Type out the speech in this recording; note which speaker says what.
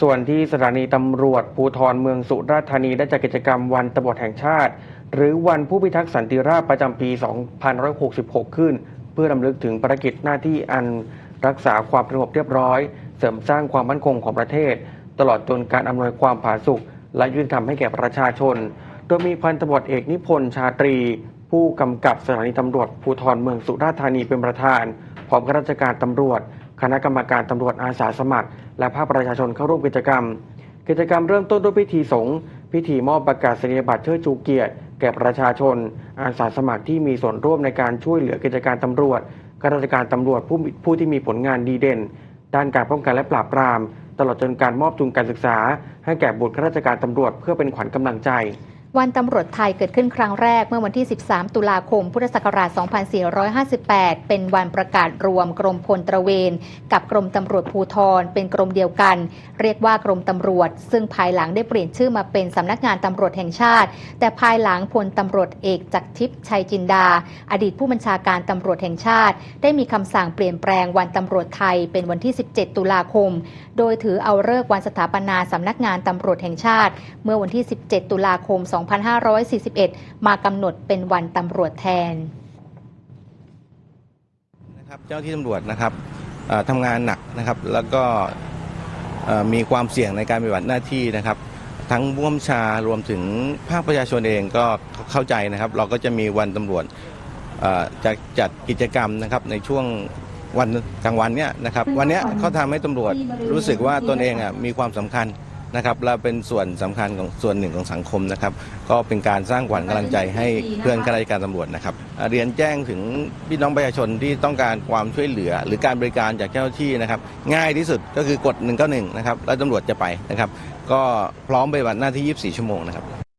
Speaker 1: ส่วนที่สถานีตำรวจภูธรเมืองสุราษฎร์ธานีได้จัดกิจกรรมวันตำรวจแห่งชาติ หรือวันผู้พิทักษ์สันติราษฎร์ประจำปี 2566 ขึ้น เพื่อรำลึกถึงภารกิจหน้าที่อันรักษาความสงบเรียบร้อย เสริมสร้างความมั่นคงของประเทศ ตลอดจนการอำนวยความผาสุกและยุติธรรมให้แก่ประชาชน โดยมีพันตำรวจเอกนิพนธ์ชาตรี ผู้กำกับสถานีตำรวจภูธรเมืองสุราษฎร์ธานีเป็นประธานพร้อมข้าราชการตำรวจ คณะกรรมการตำรวจอาสาสมัคร และภาคประชาชนเข้าร่วมกิจกรรม กิจกรรมเริ่มต้นด้วยพิธีสงฆ์พิธีมอบประกาศนียบัตรเชิดชูเกียรติแก่ประชาชน อาสาสมัครที่มีส่วนร่วมในการช่วยเหลือกิจการตำรวจข้าราชการตำรวจผู้ผู้ที่มีผลงานดีเด่น ด้านการป้องกันและปราบปราม ตลอดจนการมอบทุนการศึกษา ให้แก่บุตรข้าราชการตำรวจเพื่อเป็นขวัญกำลังใจ
Speaker 2: วันตำรวจไทยเกิดขึ้นครั้งแรกเมื่อวันที่ 13 ตุลาคม พุทธศักราช 2458 เป็นวันประกาศรวมกรมพลตระเวน กับกรมตำรวจภูธรเป็นกรมเดียวกัน เรียกว่ากรมตำรวจ ซึ่งภายหลังได้เปลี่ยนชื่อมาเป็นสำนักงานตำรวจแห่งชาติ แต่ภายหลังพลตำรวจเอกจักรทิพย์ชัยจินดา อดีตผู้บัญชาการตำรวจแห่งชาติ ได้มีคำสั่งเปลี่ยนแปลงวันตำรวจไทยเป็นวันที่ 17 ตุลาคม โดยถือเอาเลิกวันสถาปนาสำนักงานตำรวจแห่งชาติ เมื่อวันที่ 17 ตุลาคม 2 2541 มากำหนดเป็นวันตำรวจแทน
Speaker 3: นะครับเจ้าที่ตำรวจนะครับทำงานหนักนะครับ แล้วก็มีความเสี่ยงในการปฏิบัติหน้าที่นะครับ ทั้งผู้บัญชารวมถึงภาคประชาชนเองก็เข้าใจนะครับ เราก็จะมีวันตำรวจจะจัดกิจกรรมนะครับในช่วงวันกลางวันเนี้ยนะครับวันเนี้ยเขาทำให้ตำรวจรู้สึกว่าตนเองอะมีความสำคัญ นะครับและเป็นส่วนสำคัญของส่วนหนึ่งของสังคมนะครับ ก็เป็นการสร้างขวัญกำลังใจให้เพื่อนข้าราชการตำรวจนะครับอ่าเรียนแจ้งถึงพี่น้องประชาชนที่ต้องการความช่วยเหลือ หรือการบริการจากเจ้าหน้าที่นะครับ ง่ายที่สุดก็คือกด191นะครับแล้วตำรวจจะไปนะครับ ก็พร้อมปฏิบัติหน้าที่ 24 ชั่วโมงนะครับ